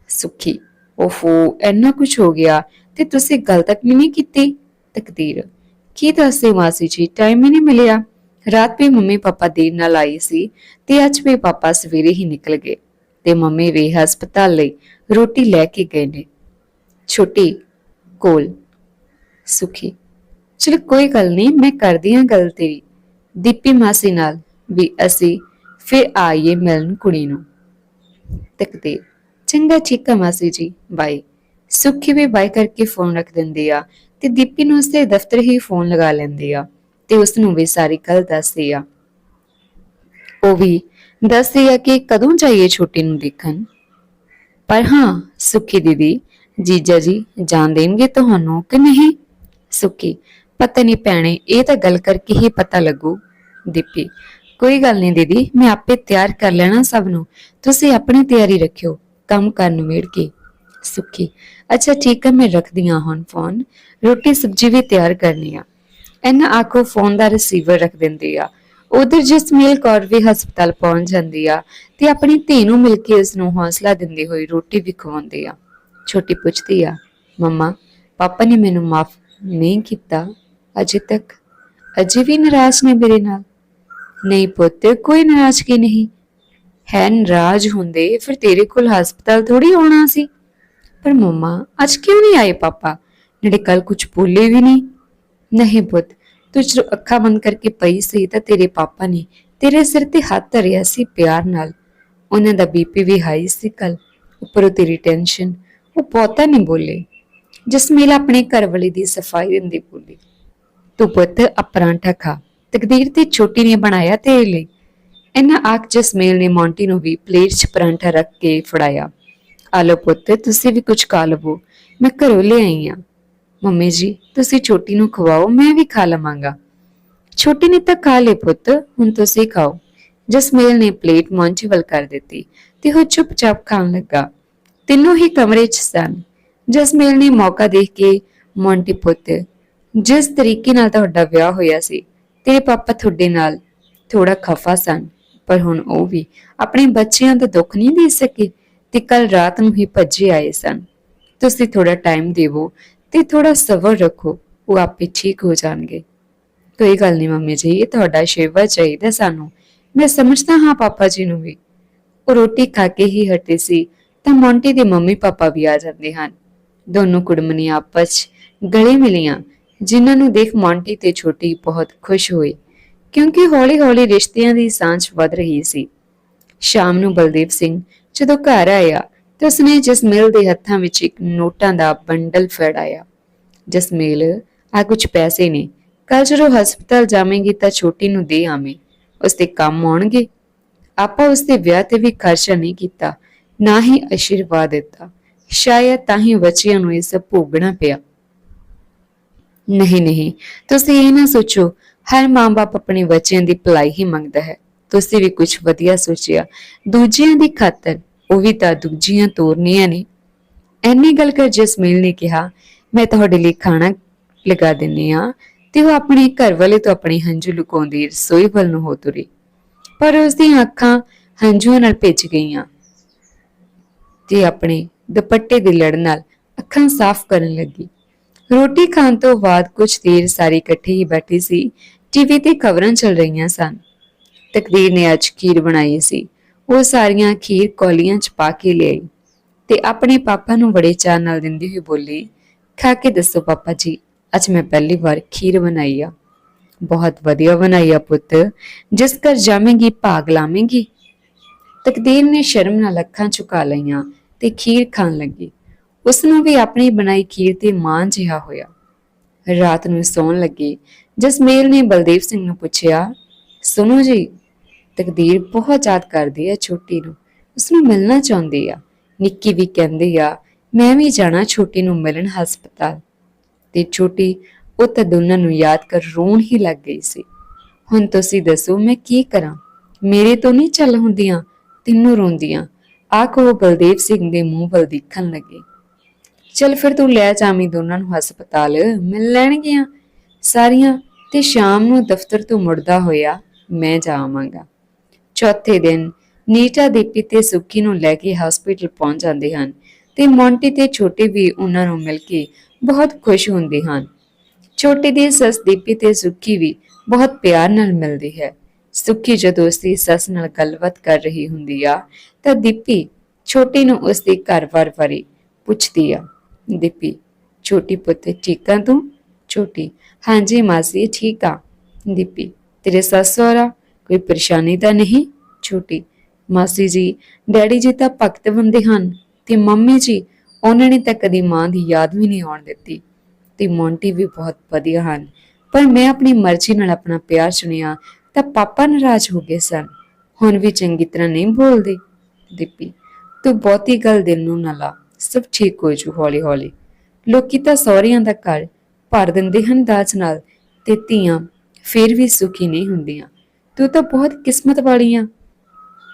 ਸੁੱਖੀ ਓਫੋ ਇੰਨਾ ਕੁਝ ਹੋ ਗਿਆ ਤੇ ਤੁਸੀਂ ਗੱਲ ਤੱਕ ਵੀ ਨਹੀਂ ਕੀਤੀ? ਤਕਦੀਰ। ਕੀ ਦੱਸੇ ਮਾਸੀ ਜੀ ਟਾਈਮ ਹੀ ਨਹੀਂ ਮਿਲਿਆ। ਰਾਤ ਵੀ ਮੰਮੀ ਪਾਪਾ ਦੇਰ ਨਾਲ ਆਈ ਸੀ ਤੇ ਅੱਜ ਵੀ ਪਾਪਾ ਸਵੇਰੇ ਹੀ ਨਿਕਲ ਗਏ ਤੇ ਮੰਮੀ ਵੀ ਹਸਪਤਾਲ ਲਈ ਰੋਟੀ ਲੈ ਕੇ ਗਏ ਨੇ। ਛੋਟੀ, ਕੋਲ, ਸੁਖੀ। ਚਲ ਕੋਈ ਗੱਲ ਨਹੀਂ, ਮੈਂ ਕਰਦੀ ਹਾਂ ਗੱਲ ਤੇਰੀ। ਦੀਪੀ ਮਾਸੀ ਨਾਲ ਵੀ ਅਸੀਂ ਫਿਰ ਆਈਏ ਮਿਲਣ ਕੁੜੀ ਨੂੰ। ਤੱਕਦੇ ਚੰਗਾ ਠੀਕ ਆ ਮਾਸੀ ਜੀ ਬਾਈ ਸੁਖੀ ਵੀ ਬਾਈ ਕਰਕੇ ਫੋਨ ਰੱਖ ਦਿੰਦੀ ਆ ਤੇ ਦੀਪੀ ਨੂੰ ਉਸਦੇ ਦਫ਼ਤਰ ਹੀ ਫੋਨ ਲਗਾ ਲੈਂਦੀ ਆ। ਤੇ ਉਸ ਨੂੰ ਵੀ ਸਾਰੀ ਗੱਲ ਦੱਸਦੀ ਆ। ਉਹ ਵੀ ਦੱਸਦੀ ਆ ਕਿ ਕਦੋਂ ਜਾਈਏ ਛੋਟੀ ਨੂੰ ਦੇਖਣ? ਪਰ ਹਾਂ, ਸੁੱਖੀ ਦੀਦੀ, ਜੀਜਾ ਜੀ ਜਾਣ ਦੇਣਗੇ ਤੁਹਾਨੂੰ ਕਿ ਨਹੀਂ? ਸੁੱਖੀ, ਪਤਾ ਨਹੀਂ ਭੈਣੇ, ਇਹ ਤਾਂ ਗੱਲ ਕਰਕੇ ਹੀ ਪਤਾ ਲੱਗੂ। ਦੀਪੀ, ਕੋਈ ਗੱਲ ਨਹੀਂ ਦੀਦੀ, ਮੈਂ ਆਪੇ ਤਿਆਰ ਕਰ ਲੈਣਾ ਸਭ ਨੂੰ। ਤੁਸੀਂ ਆਪਣੀ ਤਿਆਰੀ ਰੱਖਿਓ, ਕੰਮ ਕਰਨ ਮੇੜ ਕੇ। ਸੁੱਖੀ, ਅੱਛਾ ਠੀਕ ਹੈ ਮੈਂ ਰੱਖਦੀ ਹਾਂ ਹੁਣ ਫੋਨ ਰੋਟੀ ਸਬਜ਼ੀ ਵੀ ਤਿਆਰ ਕਰਨੀ ਆ। ਇਹਨਾਂ ਆਖੋ ਫੋਨ ਦਾ ਰਿਸੀਵਰ ਰੱਖ ਦਿੰਦੀ ਆ। ਉਧਰ ਜਸਮੀਲ ਕੌਰ ਵੀ ਹਸਪਤਾਲ ਪਹੁੰਚ ਜਾਂਦੀ ਆ ਤੇ ਆਪਣੀ ਧੀ ਨੂੰ ਮਿਲ ਕੇ ਉਸ ਨੂੰ ਹੌਸਲਾ ਦਿੰਦੀ ਹੋਈ ਰੋਟੀ ਵੀ ਖਵਾਉਂਦੀ ਆ। ਛੋਟੀ ਪੁੱਛਦੀ ਆ, ਮੰਮਾ, ਪਾਪਾ ਨੇ ਮੈਨੂੰ ਮਾਫ ਨਹੀਂ ਕੀਤਾ ਅਜੇ ਤੱਕ? ਅਜੇ ਵੀ ਨਾਰਾਜ਼ ਨੇ ਮੇਰੇ ਨਾਲ? ਨਹੀਂ ਪੁੱਤ, ਕੋਈ ਨਾਰਾਜ਼ਗੀ ਨਹੀਂ। ਹੈ ਨਾਰਾਜ਼ ਹੁੰਦੇ, ਫਿਰ ਤੇਰੇ ਕੋਲ ਹਸਪਤਾਲ ਥੋੜੀ ਆਉਣਾ ਸੀ। ਪਰ ਮੰਮਾ, ਅੱਜ ਕਿਉਂ ਨਹੀਂ ਆਏ ਪਾਪਾ? ਜਿਹੜੇ ਕੱਲ ਕੁਝ ਬੋਲੇ ਵੀ ਨਹੀਂ। ਨਹੀਂ ਪੁੱਤ, ਤੂੰ ਜਦੋਂ ਅੱਖਾਂ ਬੰਦ ਕਰਕੇ ਪਈ ਸੀ ਤਾਂ ਤੇਰੇ ਪਾਪਾ ਨੇ ਤੇਰੇ ਸਿਰ ਤੇ ਹੱਥ ਧਰਿਆ ਸੀ ਪਿਆਰ ਨਾਲ। ਉਹਨਾਂ ਦਾ ਬੀਪੀ ਵੀ ਹਾਈ ਸੀ ਕੱਲ ਉੱਪਰੋਂ ਤੇਰੀ ਟੈਨਸ਼ਨ ਉਹ ਬਹੁਤਾ ਨਹੀਂ ਬੋਲੇ, ਜਸਮੀਲ ਆਪਣੇ ਘਰ ਵਾਲੀ ਦੀ ਸਫ਼ਾਈ ਦਿੰਦੀ ਬੋਲੀ, ਤੂੰ ਪੁੱਤ ਆ ਪਰਾਂਠਾ ਖਾ, ਤਕਦੀਰ ਤੇ ਛੋਟੀ ਨੇ ਬਣਾਇਆ ਤੇਰੇ ਲਈ। ਇਹਨਾਂ ਆਖ ਜਸਮੀਲ ਨੇ ਮੌਂਟੀ ਨੂੰ ਵੀ ਪਲੇਟ 'ਚ ਪਰਾਂਠਾ ਰੱਖ ਕੇ ਫੜਾਇਆ। ਆਲੋ ਪੁੱਤ, ਤੁਸੀਂ ਵੀ ਕੁਝ ਖਾ ਲਵੋ, ਮੈਂ ਘਰੋਂ ਲੈ ਆਈ ਆ। ਮੰਮੀ ਜੀ, ਤੁਸੀਂ ਛੋਟੀ ਨੂੰ ਖਵਾਓ, ਮੈਂ ਵੀ ਖਾ ਲਵਾਂਗਾ। ਛੋਟੀ ਨੇ ਤਾਂ ਖਾ ਲੇ ਪੁੱਤ, ਹੁਣ ਤੁਸੀਂ ਖਾਓ। ਜਸਮੀਲ ਨੇ ਪਲੇਟ ਮੌਂਚੀ ਵੱਲ ਕਰ ਦਿੱਤੀ ਤੇ ਉਹ ਚੁੱਪਚਾਪ ਖਾਣ ਲੱਗਾ। ਤਿੰਨੋਂ ਹੀ ਕਮਰੇ 'ਚ ਸਨ। ਜਸਮੀਲ ਨੇ ਮੌਕਾ ਦੇਖ ਕੇ, ਮੌਂਟੀ ਪੁੱਤ, ਜਿਸ ਤਰੀਕੇ ਨਾਲ ਤੁਹਾਡਾ ਵਿਆਹ ਹੋਇਆ ਸੀ, ਤੇਰੇ ਪਾਪਾ ਤੁਹਾਡੇ ਨਾਲ ਥੋੜਾ ਖਫਾ ਸਨ, ਪਰ ਹੁਣ ਉਹ ਵੀ ਆਪਣੇ ਬੱਚਿਆਂ ਦਾ ਦੁੱਖ ਨਹੀਂ ਦੇ ਸਕੇ ਤੇ ਕੱਲ ਰਾਤ ਨੂੰ ਹੀ ਭੱਜੇ ਆਏ ਸਨ। ਤੁਸੀਂ ਥੋੜਾ ਟਾਈਮ ਦੇਵੋ ਤੇ ਥੋੜਾ ਸਬਰ ਰੱਖੋ, ਉਹ ਆਪੇ ਠੀਕ ਹੋ ਜਾਣਗੇ। ਕੋਈ ਗੱਲ ਨਹੀਂ ਮੰਮੀ ਜੀ, ਇਹ ਤੁਹਾਡਾ ਸ਼ੇਵਾ ਚਾਹੀਦਾ ਸਾਨੂੰ। ਮੈਂ ਸਮਝਦਾ ਹਾਂ ਪਾਪਾ ਜੀ ਨੂੰ ਵੀ। ਉਹ ਰੋਟੀ ਖਾ ਕੇ ਹੀ ਹਟੇ ਸੀ, ਤਾਂ ਮੌਂਟੀ ਦੇ ਮੰਮੀ ਪਾਪਾ ਵੀ ਆ ਜਾਂਦੇ ਹਨ। ਦੋਨੋਂ ਕੁੜਮਣੀਆਂ ਆਪਸ 'ਚ ਗਲੇ ਮਿਲੀਆਂ, ਜਿਨ੍ਹਾਂ ਨੂੰ ਦੇਖ ਮੌਂਟੀ ਤੇ ਛੋਟੀ ਬਹੁਤ ਖੁਸ਼ ਹੋਈ, ਕਿਉਂਕਿ ਹੌਲੀ-ਹੌਲੀ ਰਿਸ਼ਤਿਆਂ ਦੀ ਸਾਂਝ ਵੱਧ ਰਹੀ ਸੀ। ਸ਼ਾਮ ਨੂੰ ਬਲਦੇਵ ਸਿੰਘ ਜਦੋਂ ਘਰ ਆਇਆ ਤੇ ਉਸਨੇ ਜਸਮੇਲ ਦੇ ਹੱਥਾਂ ਵਿੱਚ ਇੱਕ ਨੋਟਾਂ ਦਾ ਬੰਡਲ ਫੜਾਇਆ ਜਸਮੇਲ ਆ ਕੁਝ ਪੈਸੇ ਨੇ ਕੱਲ ਜਦੋਂ ਹਸਪਤਾਲ ਜਾਵੇਂਗੀ ਤਾਂ ਛੋਟੀ ਨੂੰ ਦੇ ਆਵੇਂ ਉਸ ਦੇ ਕੰਮ ਆਉਣਗੇ। ਆਪਾਂ ਉਸ ਦੇ ਵਿਆਹ ਤੇ ਵੀ ਖਰਚਾ ਨਹੀਂ ਕੀਤਾ, ਨਾ ਹੀ ਆਸ਼ੀਰਵਾਦ ਦਿੱਤਾ, ਸ਼ਾਇਦ ਤਾਂ ਹੀ ਬੱਚਿਆਂ ਨੂੰ ਇਹ ਸਭ ਭੋਗਣਾ ਪਿਆ। ਨਹੀਂ ਨਹੀਂ, ਤੁਸੀਂ ਇਹ ਨਾ ਸੋਚੋ, ਹਰ ਮਾਂ-ਬਾਪ ਆਪਣੇ ਬੱਚਿਆਂ ਦੀ ਭਲਾਈ ਹੀ ਮੰਗਦਾ ਹੈ। ਤੁਸੀਂ ਵੀ ਕੁਝ ਵਧੀਆ ਸੋਚਿਆ, ਦੂਜਿਆਂ ਦੀ ਖਾਤਰ ਉਹ ਵੀ ਤਾਂ ਦੂਜੀਆਂ ਤੋਰਨੀਆਂ ਨੇ। ਐਨੀ ਗੱਲ ਕਰ ਜਸਮੀਲ ਨੇ ਕਿਹਾ, ਮੈਂ ਤੁਹਾਡੇ ਲਈ ਖਾਣਾ ਲਗਾ ਦਿੰਨੀ ਆ ਤੇ ਉਹ ਆਪਣੇ ਘਰ ਵਾਲੇ ਤੋਂ ਆਪਣੇ ਹੰਝੂ ਲੁਕਾਉਂਦੀ ਰਸੋਈ ਵੱਲ ਨੂੰ ਹੋ ਤੁਰੀ। ਪਰ ਉਸ ਦੀਆਂ ਅੱਖਾਂ ਹੰਝੂਆਂ ਨਾਲ ਭਿੱਜ ਗਈਆਂ ਤੇ ਆਪਣੇ ਦੁਪੱਟੇ ਦੇ ਲੜ ਨਾਲ ਅੱਖਾਂ ਸਾਫ਼ ਕਰਨ ਲੱਗੀ। ਰੋਟੀ ਖਾਣ ਤੋਂ ਬਾਅਦ ਕੁਝ ਦੇਰ ਸਾਰੇ ਇਕੱਠੇ ਹੀ ਬੈਠੇ ਸੀ, ਟੀਵੀ ਤੇ ਖਬਰਾਂ ਚੱਲ ਰਹੀਆਂ ਸਨ। ਤਕਦੀਰ ਨੇ ਅੱਜ ਖੀਰ ਬਣਾਈ ਸੀ। ਉਹ ਸਾਰੀਆਂ ਖੀਰ ਕੌਲੀਆਂ 'ਚ ਪਾ ਕੇ ਲਿਆਈ ਤੇ ਆਪਣੇ ਪਾਪਾ ਨੂੰ ਬੜੇ ਚਾਅ ਨਾਲ ਦਿੰਦੀ ਹੋਈ ਬੋਲੀ, ਖਾ ਕੇ ਦੱਸੋ ਪਾਪਾ ਜੀ, ਅੱਜ ਮੈਂ ਪਹਿਲੀ ਵਾਰ ਖੀਰ ਬਣਾਈ ਆ। ਬਹੁਤ ਵਧੀਆ ਬਣਾਈ ਆ ਪੁੱਤ। ਜਿਸ ਘਰ ਜਾਵੇਂਗੀ, ਭਾਗ ਲਾਵੇਂਗੀ। ਤਕਦੀਰ ਨੇ ਸ਼ਰਮ ਨਾਲ ਅੱਖਾਂ ਝੁਕਾ ਲਈਆਂ ਤੇ ਖੀਰ ਖਾਣ ਲੱਗੀ। ਉਸ ਨੂੰ ਵੀ ਆਪਣੀ ਬਣਾਈ ਖੀਰ ਤੇ ਮਾਂ ਜਿਹਾ ਹੋਇਆ। ਰਾਤ ਨੂੰ ਸੌਣ ਲੱਗੀ ਜਸਮੇਲ ਨੇ ਬਲਦੇਵ ਸਿੰਘ ਨੂੰ ਪੁੱਛਿਆ, ਸੁਣੋ ਜੀ ਤਕਦੀਰ ਬਹੁਤ ਯਾਦ ਕਰਦੀ ਹੈ ਛੋਟੀ ਨੂੰ। ਉਸ ਨੂੰ ਮਿਲਣਾ ਚਾਹੁੰਦੀ ਆ। ਨਿੱਕੀ ਵੀ ਕਹਿੰਦੀ ਆ, ਮੈਂ ਵੀ ਜਾਣਾ ਛੋਟੀ ਨੂੰ ਮਿਲਣ ਹਸਪਤਾਲ। ਤੇ ਛੋਟੀ ਉਹ ਤਾਂ ਦੋਨਾਂ ਨੂੰ ਯਾਦ ਕਰ ਰੋਣ ਹੀ ਲੱਗ ਗਈ ਸੀ। ਹੁਣ ਤੁਸੀਂ ਦੱਸੋ ਮੈਂ ਕੀ ਕਰਾਂ? ਮੇਰੇ ਤੋਂ ਨਹੀਂ ਚੱਲ ਹੁੰਦੀਆਂ, ਤਿੰਨੋਂ ਰੋਂਦੀਆਂ। ਆਖ ਉਹ ਬਲਦੇਵ ਸਿੰਘ ਦੇ ਮੂੰਹ ਵੱਲ ਦੇਖਣ ਲੱਗੇ। ਚਲ ਫਿਰ ਤੂੰ ਲੈ ਜਾਵੀਂ ਦੋਨਾਂ ਨੂੰ ਹਸਪਤਾਲ, ਮਿਲ ਲੈਣਗੀਆਂ। ਸਾਰੀਆਂ ਤੇ ਸ਼ਾਮ ਨੂੰ ਦਫ਼ਤਰ ਤੋਂ ਮੁੜਦਾ ਹੋਇਆ ਮੈਂ ਜਾਵਾਂਗਾ। ਚੌਥੇ ਦਿਨ ਨੀਟਾ ਦੀਪੀ ਤੇ ਸੁੱਖੀ ਨੂੰ ਲੈ ਕੇ ਹਸਪੀਟਲ ਪਹੁੰਚ ਜਾਂਦੇ ਹਨ ਤੇ ਮੌਂਟੀ ਤੇ ਛੋਟੇ ਵੀ ਉਹਨਾਂ ਨੂੰ ਮਿਲ ਕੇ ਬਹੁਤ ਖੁਸ਼ ਹੁੰਦੇ ਹਨ। ਛੋਟੀ ਦੀ ਸੱਸ ਦੀਪੀ ਤੇ ਸੁੱਖੀ ਵੀ ਬਹੁਤ ਪਿਆਰ ਨਾਲ ਮਿਲਦੀ ਹੈ। ਸੁੱਖੀ ਜਦੋਂ ਉਸਦੀ ਸੱਸ ਨਾਲ ਗੱਲਬਾਤ ਕਰ ਰਹੀ ਹੁੰਦੀ ਆ, ਤਾਂ ਦੀਪੀ ਛੋਟੀ ਨੂੰ ਉਸ ਘਰ ਵਾਰ ਵਾਰੀ ਪੁੱਛਦੀ ਆ, ਦੀਪੀ, ਛੋਟੀ ਪੁੱਤ ਠੀਕ ਆ ਤੂੰ? ਛੋਟੀ, ਹਾਂਜੀ ਮਾਸੀ, ਠੀਕ ਆ। ਦੀਪੀ, ਤੇਰੇ ਸੱਸ ਸਹੁਰਾ? ਕੋਈ ਪਰੇਸ਼ਾਨੀ ਤਾਂ ਨਹੀਂ? ਛੋਟੀ। ਮਾਸੀ ਜੀ, ਡੈਡੀ ਜੀ ਤਾਂ ਭਗਤ ਬੰਦੇ ਹਨ ਤੇ ਮੰਮੀ ਜੀ, ਉਹਨਾਂ ਨੇ ਤਾਂ ਕਦੀ ਮਾਂ ਦੀ ਯਾਦ ਵੀ ਨਹੀਂ ਆਉਣ ਦਿੱਤੀ। ਤੇ ਮੌਂਟੀ ਵੀ ਬਹੁਤ ਵਧੀਆ ਹਨ। ਪਰ ਮੈਂ ਆਪਣੀ ਮਰਜ਼ੀ ਨਾਲ ਆਪਣਾ ਪਿਆਰ ਸੁਣਿਆ ਤਾਂ ਪਾਪਾ ਨਾਰਾਜ਼ ਹੋ ਗਏ ਸਨ। ਹੁਣ ਵੀ ਚੰਗੀ ਤਰ੍ਹਾਂ ਨਹੀਂ ਬੋਲਦੇ। ਦੀਪੀ, ਤੂੰ ਬਹੁਤੀ ਗੱਲ ਦਿਲ ਨੂੰ ਨਾ ਲਾ। ਸਭ ਠੀਕ ਹੋ ਜੂ ਹੌਲੀ ਹੌਲੀ ਲੋਕੀ ਤਾਂ ਸਹੁਰਿਆਂ ਦਾ ਘਰ ਭਰ ਦਿੰਦੇ ਹਨ ਦਾਜ ਨਾਲ ਤੇ ਧੀਆਂ ਫਿਰ ਵੀ ਸੁਖੀ ਨਹੀਂ ਹੁੰਦੀਆਂ। ਤੂੰ ਤਾਂ ਬਹੁਤ ਕਿਸਮਤ ਵਾਲੀ ਆ।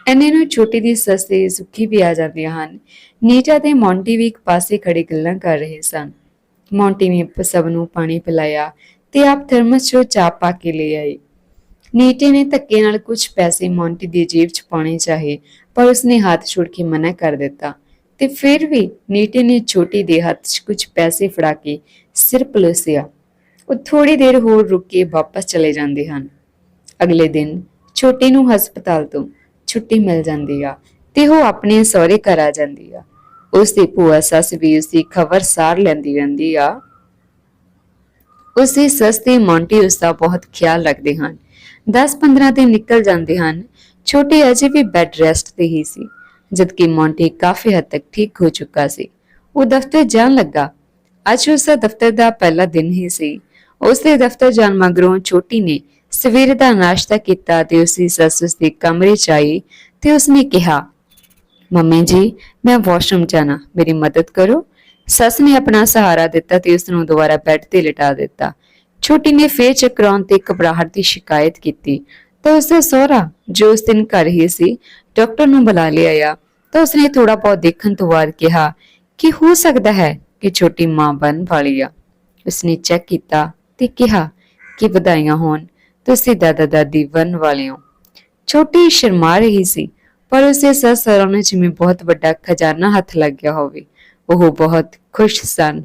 ਐਨੇ ਨੂੰ ਛੋਟੀ ਦੀ ਸੱਸ ਤੇ ਸੁਖੀ ਵੀ ਆ ਜਾਂਦੀਆਂ ਹਨ। ਨੀਟਾ ਤੇ ਮੌਂਟੀ ਵੀ ਇੱਕ ਪਾਸੇ ਖੜੇ ਗੱਲਾਂ ਕਰ ਰਹੇ ਸਨ। ਮੌਂਟੀ ਨੇ ਸਭ ਨੂੰ ਪਾਣੀ ਪਿਲਾਇਆ ਤੇ ਆਪ ਥਰਮਸ 'ਚੋਂ ਚਾਹ ਪਾ ਕੇ ਲੈ ਆਈ। ਨੀਟੇ ਨੇ ਧੱਕੇ ਨਾਲ ਕੁਝ ਪੈਸੇ ਮੌਂਟੀ ਦੀ ਜੇਬ 'ਚ ਪਾਉਣੇ ਚਾਹੇ, ਪਰ ਉਸਨੇ ਹੱਥ ਛੁੜ ਕੇ ਮਨਾ ਕਰ ਦਿੱਤਾ। ਤੇ ਫਿਰ ਵੀ ਨੀਟੇ ਨੇ ਛੋਟੀ ਦੇ ਹੱਥ 'ਚ ਕੁਝ ਪੈਸੇ ਫੜਾ ਕੇ ਸਿਰ ਪਲੋਸਿਆ। ਉਹ ਥੋੜੀ ਦੇਰ ਹੋਰ ਰੁਕ ਕੇ ਵਾਪਸ ਚਲੇ ਜਾਂਦੇ ਹਨ। ਅਗਲੇ ਦਿਨ ਛੋਟੀ ਨੂੰ ਹਸਪਤਾਲ ਤੋਂ ਛੁੱਟੀ ਮਿਲ ਜਾਂਦੀ ਆ ਤੇ ਉਹ ਆਪਣੇ ਸਹੁਰੇ ਘਰ ਆ ਜਾਂਦੀ ਆ। ਉਸ ਦੀ ਭੂਆ ਸੱਸ ਵੀ ਉਸ ਦੀ ਖਬਰ ਸਾਰ ਲੈਂਦੀ ਰਹਿੰਦੀ ਆ। ਉਸ ਦੀ ਸੱਸ ਤੇ ਮੌਂਟੀ ਉਸ ਦਾ ਬਹੁਤ ਖਿਆਲ ਰੱਖਦੇ ਹਨ। 10-15 ਦਿਨ ਨਿਕਲ ਜਾਂਦੇ ਹਨ। ਛੋਟੀ ਅਜੇ ਵੀ ਬੈੱਡ ਰੈਸਟ ਤੇ ਹੀ ਸੀ, ਜਦਕਿ ਮੌਂਟੀ ਕਾਫੀ ਹੱਦ ਤੱਕ ਠੀਕ ਹੋ ਚੁੱਕਾ ਸੀ। ਉਹ ਦਫ਼ਤਰ ਜਾਣ ਲੱਗਾ। ਅੱਜ ਉਸ ਦਾ ਦਫ਼ਤਰ ਦਾ ਪਹਿਲਾ ਦਿਨ ਹੀ ਸੀ। ਉਸ ਦੇ ਦਫ਼ਤਰ ਜਾਣ ਮਗਰੋਂ ਛੋਟੀ ਨੇ ਸਵੇਰ ਦਾ ਨਾਸ਼ਤਾ ਕੀਤਾ ਤੇ ਉਸ ਸੱਸ ਉਸਦੇ ਕਮਰੇ 'ਚ ਆਈ ਤੇ ਉਸਨੇ ਕਿਹਾ, ਮੰਮੀ ਜੀ, ਮੈਂ ਵਾਸ਼ਰੂਮ ਜਾਣਾ, ਮੇਰੀ ਮਦਦ ਕਰੋ। ਸੱਸ ਨੇ ਆਪਣਾ ਸਹਾਰਾ ਦਿੱਤਾ ਤੇ ਉਸ ਨੂੰ ਦੁਬਾਰਾ ਬੈੱਡ ਤੇ ਲਿਟਾ ਦਿੱਤਾ। ਛੋਟੀ ਨੇ ਫੇਰ ਚੱਕਰਾਉਣ ਤੇ ਘਬਰਾਹਟ ਦੀ ਸ਼ਿਕਾਇਤ ਕੀਤੀ। ਤਾਂ ਉਸਦਾ ਸਹੁਰਾ, ਜੋ ਉਸ ਦਿਨ ਘਰ ਹੀ ਸੀ, ਡਾਕਟਰ ਨੂੰ ਬੁਲਾ ਲਿਆਇਆ ਤਾਂ ਉਸਨੇ ਥੋੜਾ ਬਹੁਤ ਦੇਖਣ ਤੋਂ ਬਾਅਦ ਕਿਹਾ ਕਿ ਹੋ ਸਕਦਾ ਹੈ ਕਿ ਛੋਟੀ ਮਾਂ ਬਣ ਵਾਲੀ ਆ। ਉਸਨੇ ਚੈੱਕ ਕੀਤਾ ਤੇ ਕਿਹਾ ਕਿ ਵਧਾਈਆਂ ਹੋਣ। ਤੁਸੀਂ ਦਾਦਾ ਦਾਦੀ ਬਣ ਵਾਲੇ ਹੋ ਛੋਟੀ ਸ਼ਰਮਾ ਰਹੀ ਸੀ, ਪਰ ਉਸੇ ਸੱਸ ਸਹੁਰਾ ਨੂੰ ਜਿਵੇਂ ਵੱਡਾ ਖਜ਼ਾਨਾ ਹੱਥ ਲੱਗ ਗਿਆ ਹੋਵੇ। ਉਹ ਬਹੁਤ ਖੁਸ਼ ਸਨ।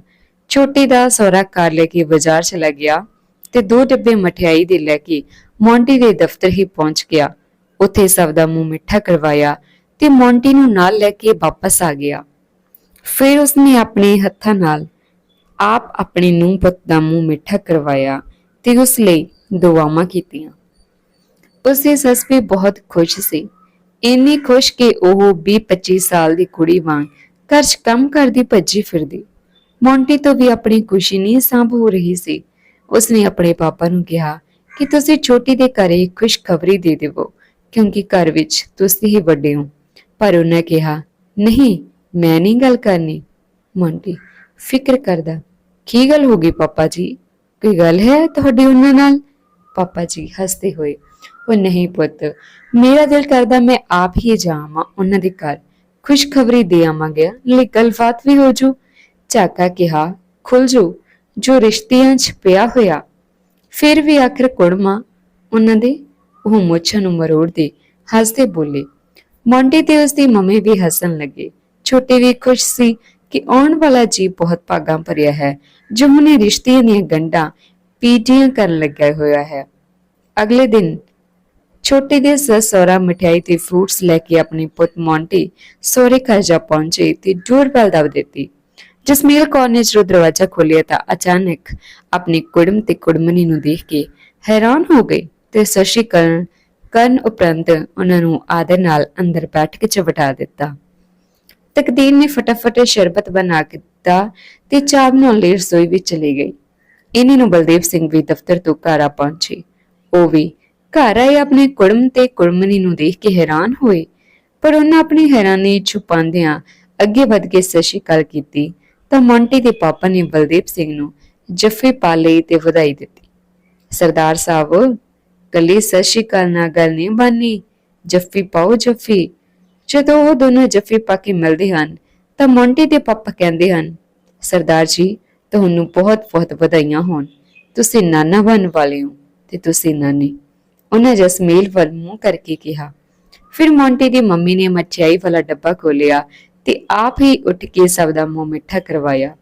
ਛੋਟੀ ਦਾ ਸਹੁਰਾ ਕਾਰ ਲੈ ਕੇ ਬਾਜ਼ਾਰ ਚਲਾ ਗਿਆ ਤੇ ਦੋ ਡੱਬੇ ਮਠਿਆਈ ਦੇ ਲੈ ਕੇ ਮੌਂਟੀ ਦੇ ਦਫ਼ਤਰ ਹੀ ਪਹੁੰਚ ਗਿਆ। ਉੱਥੇ ਸਭ ਦਾ ਮੂੰਹ ਮਿੱਠਾ ਕਰਵਾਇਆ ਤੇ ਮੌਂਟੀ ਨੂੰ ਨਾਲ ਲੈ ਕੇ ਵਾਪਸ ਆ ਗਿਆ। ਫਿਰ ਉਸਨੇ ਆਪਣੇ ਹੱਥਾਂ ਨਾਲ ਆਪ ਆਪਣੇ ਨੂੰਹ ਪੁੱਤ ਦਾ ਮੂੰਹ ਮਿੱਠਾ ਕਰਵਾਇਆ ਤੇ ਉਸ ਲਈ ਦੁਆਵਾਂ ਕੀਤੀਆਂ। ਉਸਦੀ ਸੱਸ ਵੀ ਬਹੁਤ ਖੁਸ਼ ਸੀ। ਇੰਨੀ ਖੁਸ਼ ਕਿ ਉਹ 20-25 ਸਾਲ ਦੀ ਕੁੜੀ ਵਾਂਗ ਘਰ 'ਚ ਕੰਮ ਕਰਦੀ ਭੱਜੀ ਫਿਰਦੀ। ਮੌਂਟੀ ਤੋਂ ਵੀ ਆਪਣੀ ਖੁਸ਼ੀ ਨਹੀਂ ਸਾਂਭ ਹੋ ਰਹੀ ਸੀ। ਉਸਨੇ ਆਪਣੇ ਪਾਪਾ ਨੂੰ ਕਿਹਾ ਕਿ ਤੁਸੀਂ ਛੋਟੀ ਦੇ ਘਰੇ ਖੁਸ਼ਖਬਰੀ ਦੇ ਦੇਵੋ, ਕਿਉਂਕਿ ਘਰ ਵਿੱਚ ਤੁਸੀਂ ਹੀ ਵੱਡੇ ਹੋ। ਪਰ ਉਹਨੇ ਕਿਹਾ, ਨਹੀਂ, ਮੈਂ ਨਹੀਂ ਗੱਲ ਕਰਨੀ। ਮੌਂਟੀ ਫਿਕਰ ਕਰਦਾ, ਕੀ ਗੱਲ ਹੋ ਗਈ ਪਾਪਾ ਜੀ? ਕੋਈ ਗੱਲ ਹੈ ਤੁਹਾਡੀ ਉਹਨਾਂ ਨਾਲ? ਪਾਪਾ ਜੀ ਹੱਸਦੇ ਹੋਏ, ਉਹ ਨਹੀਂ ਪੁੱਤ, ਮੇਰਾ ਦਿਲ ਕਰਦਾ ਮੈਂ ਆਪ ਹੀ ਜਾਵਾਂ ਉਹਨਾਂ ਦੇ ਘਰ। ਖੁਸ਼ਖਬਰੀ ਦੇ ਆਵਾਂਗੇ ਲਈ ਗੱਲਬਾਤ ਵੀ ਹੋ ਜੂ। ਚਾਕਾ ਕਿਹਾ, ਖੁੱਲ ਜੂ ਜੋ ਰਿਸ਼ਤਿਆਂ 'ਚ ਪਿਆ ਹੋਇਆ, ਫਿਰ ਵੀ ਆਖਰ ਕੁੜਮਾ ਉਹਨਾਂ ਦੇ ਉਹ ਮੁੱਛਾਂ ਨੂੰ ਮਰੋੜ ਦੇ ਹੱਸਦੇ ਬੋਲੇ। ਮੌਂਟੀ ਤੇ ਉਸਦੀ ਮੰਮੀ ਵੀ ਹੱਸਣ ਲੱਗੇ। ਛੋਟੇ ਵੀ ਖੁਸ਼ ਸੀ ਕਿ ਆਉਣ ਵਾਲਾ ਜੀ ਬਹੁਤ ਭਾਗਾਂ ਭਰਿਆ ਹੈ। ਜੋ ਹੁਣੇ ਰਿਸ਼ਤੇ ਦੀਆਂ ਗੰਢਾਂ ਪੀਟੀਆਂ ਕਰਨ ਲੱਗਿਆ ਹੋਇਆ ਹੈ। ਅਗਲੇ ਦਿਨ ਛੋਟੇ ਦੇ ਸੱਸ ਸਹੁਰਾ ਮਠਿਆਈ ਤੇ ਫਰੂਟਸ ਲੈ ਕੇ ਆਪਣੇ ਪੁੱਤ ਮੌਂਟੀ ਸਹੁਰੇ ਘਰ ਜਾ ਪਹੁੰਚੇ ਤੇ ਡੋਰਬੈਲ ਦਬ ਦਿੱਤੀ। ਜਸਮੀਲ ਕੌਰ ਨੇ ਜਦੋਂ ਦਰਵਾਜ਼ਾ ਖੋਲ੍ਹਿਆ ਤਾਂ ਅਚਾਨਕ ਆਪਣੀ ਕੁੜਮ ਤੇ ਕੁੜਮਣੀ ਨੂੰ ਦੇਖ ਕੇ ਹੈਰਾਨ ਹੋ ਗਈ ਤੇ ਸਸ਼ੀ ਕਰਨ ਕਰਨ ਉਪਰੰਤ ਉਹਨਾਂ ਨੂੰ ਆਦਰ ਨਾਲ ਅੰਦਰ ਬੈਠਕ ਚ ਵਟਾ ਦਿੱਤਾ। ਤਕਦੀਰ ਨੇ ਫਟਾਫਟ ਸ਼ਰਬਤ ਬਣਾ ਕੇ ਦਿੱਤਾ ਤੇ ਚਾਹ ਬਣਾਉਣ ਲਈ ਰਸੋਈ ਵਿੱਚ ਚਲੀ ਗਈ। ਇਨੀ ਨੂੰ ਬਲਦੇਵ ਸਿੰਘ ਵੀ ਦਫ਼ਤਰ ਤੋਂ ਘਰ ਆ ਪਹੁੰਚੇ। ਉਹ ਵੀ ਘਰ ਆਏ ਆਪਣੇ ਕੁੜਮ ਤੇ ਕੁੜਮਣੀ ਨੂੰ ਦੇਖ ਕੇ ਹੈਰਾਨ ਹੋਏ, ਪਰ ਉਹਨਾਂ ਆਪਣੀ ਹੈਰਾਨੀ ਛੁਪਾਉਂਦਿਆਂ ਅੱਗੇ ਵਧ ਕੇ ਸਤਿ ਸ਼੍ਰੀ ਅਕਾਲ ਕੀਤੀ, ਤਾਂ ਮੌਂਟੀ ਦੇ ਪਾਪਾ ਨੇ ਬਲਦੇਵ ਸਿੰਘ ਨੂੰ ਜੱਫੇ ਪਾ ਲਈ ਤੇ ਵਧਾਈ ਦਿੱਤੀ। ਸਰਦਾਰ ਸਾਹਿਬ ਕੱਲੀ ਸਤਿ ਸ਼੍ਰੀ ਅਕਾਲ ਨਾਲ ਗੱਲ ਨਹੀਂ ਬਾਨੀ, ਜੱਫੀ ਪਾਓ ਜੱਫੀ। ਜਦੋਂ ਉਹ ਦੋਨੋਂ ਜੱਫੀ ਪਾ ਕੇ ਮਿਲਦੇ ਹਨ, ਤਾਂ ਮੌਂਟੀ ਦੇ ਪਾਪਾ ਕਹਿੰਦੇ ਹਨ, ਸਰਦਾਰ ਜੀ, ਤੁਹਾਨੂੰ ਬਹੁਤ-ਬਹੁਤ ਵਧਾਈਆਂ ਹੋਣ। ਤੁਸੀਂ ਨਾਨਾ ਬਣ ਵਾਲੇ ਹੋ। ਤੇ ਤੁਸੀਂ ਨਾਨੀ। ਉਹਨਾਂ ਜਸਮੀਲ ਵੱਲ ਮੂੰਹ ਕਰਕੇ ਕਿਹਾ। ਫਿਰ ਮੌਂਟੀ ਦੀ ਮੰਮੀ ਨੇ ਮਠਿਆਈ ਵਾਲਾ ਡੱਬਾ ਖੋਲਿਆ ਤੇ ਆਪ ਹੀ ਉੱਠ ਕੇ ਸਭ ਦਾ ਮੂੰਹ ਮਿੱਠਾ ਕਰਵਾਇਆ।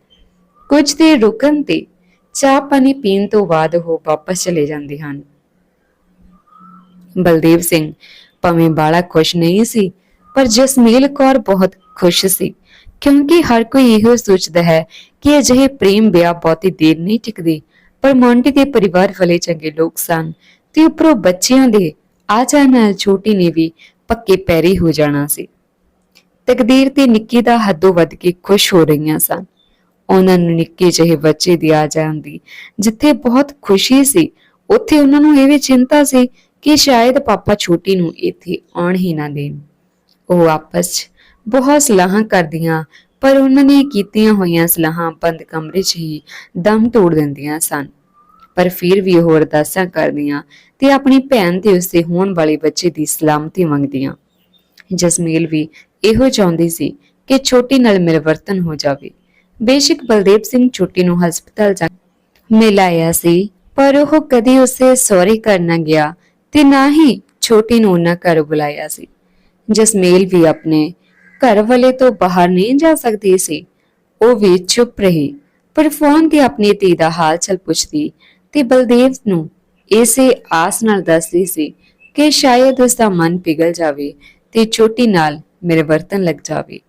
ਕੁਝ ਦੇਰ ਰੁਕਣ ਤੇ ਚਾਹ ਪਾਣੀ ਪੀਣ ਤੋਂ ਬਾਅਦ ਉਹ ਵਾਪਸ ਚਲੇ ਜਾਂਦੇ ਹਨ। ਬਲਦੇਵ ਸਿੰਘ ਭਾਵੇਂ ਬਾਲਾ ਖੁਸ਼ ਨਹੀਂ ਸੀ, ਪਰ ਜਸਮੀਲ ਕੌਰ ਬਹੁਤ ਖੁਸ਼ ਸੀ, ਕਿਉਂਕਿ ਹਰ ਕੋਈ ਇਹੋ ਸੋਚਦਾ ਹੈ ਕਿ ਅਜਿਹੇ ਪ੍ਰੇਮ ਵਿਆਹ ਬਹੁਤੀ ਦੇਰ ਨਹੀਂ ਟਿਕਦੇ। ਪਰ ਮੌਂਟੀ ਦੇ ਪਰਿਵਾਰ ਵਾਲੇ ਚੰਗੇ ਲੋਕ ਸਨ ਤੇ ਉੱਪਰੋਂ ਬੱਚਿਆਂ ਦੇ ਆ ਜਾਣ ਨਾਲ ਛੋਟੀ ਨੇ ਵੀ ਪੱਕੇ ਪੈਰੀ ਹੋ ਜਾਣਾ ਸੀ। ਤਕਦੀਰ ਤੇ ਨਿੱਕੀ ਦਾ ਹੱਦੋਂ ਵੱਧ ਕੇ ਖੁਸ਼ ਹੋ ਰਹੀਆਂ ਸਨ। ਉਹਨਾਂ ਨੂੰ ਨਿੱਕੇ ਜਿਹੇ ਬੱਚੇ ਦੀ ਆ ਜਾਂਦੀ ਜਿੱਥੇ ਬਹੁਤ ਖੁਸ਼ੀ ਸੀ, ਉੱਥੇ ਉਹਨਾਂ ਨੂੰ ਇਹ ਵੀ ਚਿੰਤਾ ਸੀ ਕਿ ਸ਼ਾਇਦ ਪਾਪਾ ਛੋਟੀ ਨੂੰ ਇੱਥੇ ਆਉਣ ਹੀ ਨਾ ਦੇਣ। ਉਹ ਆਪਸ 'ਚ ਬਹੁਤ ਸਲਾਹਾਂ ਕਰਦੀਆਂ ਪਰ ਉਹਨਾਂ ਨੇ ਕੀਤੀਆਂ ਹੋਈਆਂ ਸਲਾਹਾਂ ਬੰਦ ਕਮਰੇ 'ਚ ਹੀ ਦਮ ਤੋੜ ਦਿੰਦੀਆਂ ਸਨ। ਪਰ ਫਿਰ ਵੀ ਉਹ ਅਰਦਾਸਾਂ ਕਰਦੀਆਂ ਤੇ ਆਪਣੀ ਭੈਣ ਤੇ ਉਸਦੇ ਹੋਣ ਵਾਲੇ ਬੱਚੇ ਦੀ ਸਲਾਮਤੀ ਮੰਗਦੀਆਂ। ਜਸਮੀਲ ਵੀ ਇਹੋ ਚਾਹੁੰਦੀ ਸੀ ਕਿ ਛੋਟੀ ਨਾਲ ਮਿਲਵਰਤਨ ਹੋ ਜਾਵੇ। ਬੇਸ਼ੱਕ ਬਲਦੇਵ ਸਿੰਘ ਛੋਟੀ ਨੂੰ ਹਸਪਤਾਲ ਜਾ ਮਿਲਾਇਆ ਸੀ, ਪਰ ਉਹ ਕਦੀ ਉਸੇ ਸੌਰੀ ਕਰਨਾ ਗਿਆ ਤੇ ਨਾ ਹੀ ਛੋਟੀ ਨੂੰ ਉਹਨਾਂ ਘਰ ਬੁਲਾਇਆ ਸੀ। ਜਸਮੇਲ ਵੀ ਆਪਣੇ ਘਰ ਵਾਲੇ ਤੋਂ ਬਾਹਰ ਨਹੀਂ ਜਾ ਸਕਦੀ ਸੀ। ਉਹ ਵੀ ਚੁੱਪ ਰਹੀ। ਪਰ ਫੋਨ ਤੇ ਆਪਣੀ ਧੀ ਦਾ ਹਾਲ ਚਾਲ ਪੁੱਛਦੀ ਤੇ ਬਲਦੇਵ ਨੂੰ ਇਸੇ ਆਸ ਨਾਲ ਦੱਸਦੀ ਸੀ ਕਿ ਸ਼ਾਇਦ ਉਸ ਦਾ ਮਨ ਪਿਘਲ ਜਾਵੇ ਤੇ ਛੋਟੀ ਨਾਲ ਮੇਰੇ ਵਰਤਨ ਲੱਗ ਜਾਵੇ।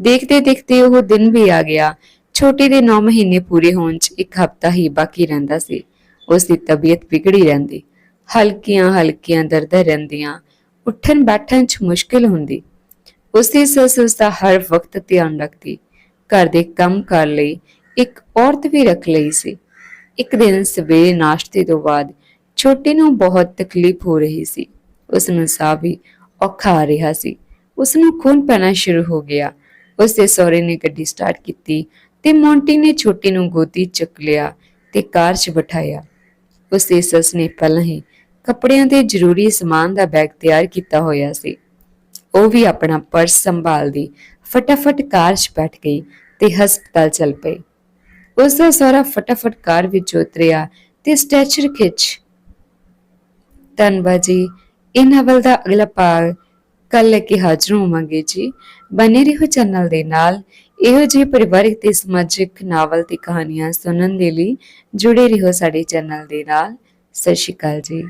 ਦੇਖਦੇ ਦੇਖਦੇ ਉਹ ਦਿਨ ਵੀ ਆ ਗਿਆ। ਛੋਟੀ ਦੇ 9 ਮਹੀਨੇ ਪੂਰੇ ਹੋਣ 'ਚ ਇੱਕ ਹਫ਼ਤਾ ਹੀ ਬਾਕੀ ਰਹਿੰਦਾ ਸੀ। ਉਸ ਦੀ ਤਬੀਅਤ ਵਿਗੜੀ ਰਹਿੰਦੀ। ਹਲਕੀਆਂ ਹਲਕੀਆਂ ਦਰਦਾਂ ਰਹਿੰਦੀਆਂ। ਉੱਠਣ ਬੈਠਣ 'ਚ ਮੁਸ਼ਕਿਲ ਹੁੰਦੀ। ਉਸਦੀ ਸੱਸ ਉਸਦਾ ਹਰ ਵਕਤ ਧਿਆਨ ਰੱਖਦੀ। ਘਰ ਦੇ ਕੰਮ ਕਰ ਲਈ ਇੱਕ ਔਰਤ ਵੀ ਰੱਖ ਲਈ ਸੀ। ਇੱਕ ਦਿਨ ਸਵੇਰੇ ਨਾਸ਼ਤੇ ਤੋਂ ਬਾਅਦ ਛੋਟੀ ਨੂੰ ਬਹੁਤ ਤਕਲੀਫ ਹੋ ਰਹੀ ਸੀ। ਉਸ ਨੂੰ ਸਾਹ ਵੀ ਔਖਾ ਆ ਰਿਹਾ ਸੀ। ਉਸ ਨੂੰ ਖੂਨ ਪੈਣਾ ਸ਼ੁਰੂ ਹੋ ਗਿਆ। ਉਸ ਦੇ ਸਹੁਰੇ ਨੇ ਗੱਡੀ ਸਟਾਰਟ ਕੀਤੀ ਤੇ ਮੌਂਟੀ ਨੇ ਛੋਟੀ ਨੂੰ ਗੋਦੀ ਚੱਕ ਲਿਆ ਤੇ ਕਾਰ 'ਚ ਬਿਠਾਇਆ। ਉਸ ਦੀ ਸੱਸ ਨੇ ਪਹਿਲਾਂ ਹੀ ਕੱਪੜਿਆਂ ਦੇ ਜ਼ਰੂਰੀ ਸਮਾਨ ਦਾ ਬੈਗ ਤਿਆਰ ਕੀਤਾ ਹੋਇਆ ਸੀ। ਉਹ ਵੀ ਆਪਣਾ ਪਰਸ ਸੰਭਾਲਦੀ ਫਟਾਫਟ ਕਾਰ 'ਚ ਬੈਠ ਗਈ ਤੇ ਹਸਪਤਾਲ ਚੱਲ ਪਈ। ਉਸ ਦਾ ਸਹੁਰਾ ਫਟਾਫਟ ਕਾਰ ਵਿੱਚ ਉਤਰਿਆ ਤੇ ਸਟੈਚਰ ਖਿੱਚ। ਧੰਨਵਾਦ ਜੀ ਇਹ ਨਾਵਲ ਦਾ ਅਗਲਾ ਭਾਗ ਕੱਲ ਲੈ ਕੇ ਹਾਜ਼ਰ ਹੋਵਾਂਗੇ ਜੀ। ਬਨੇ ਰਹੋ ਚੈਨਲ ਦੇ ਨਾਲ। ਇਹੋ ਜਿਹੇ ਪਰਿਵਾਰਕ ਤੇ ਸਮਾਜਿਕ ਨਾਵਲ ਤੇ ਕਹਾਣੀਆਂ ਸੁਣਨ ਦੇ ਲਈ ਜੁੜੇ ਰਹੋ ਸਾਡੇ ਚੈਨਲ ਦੇ ਨਾਲ। ਸਤਿ ਸ਼੍ਰੀ ਅਕਾਲ ਜੀ।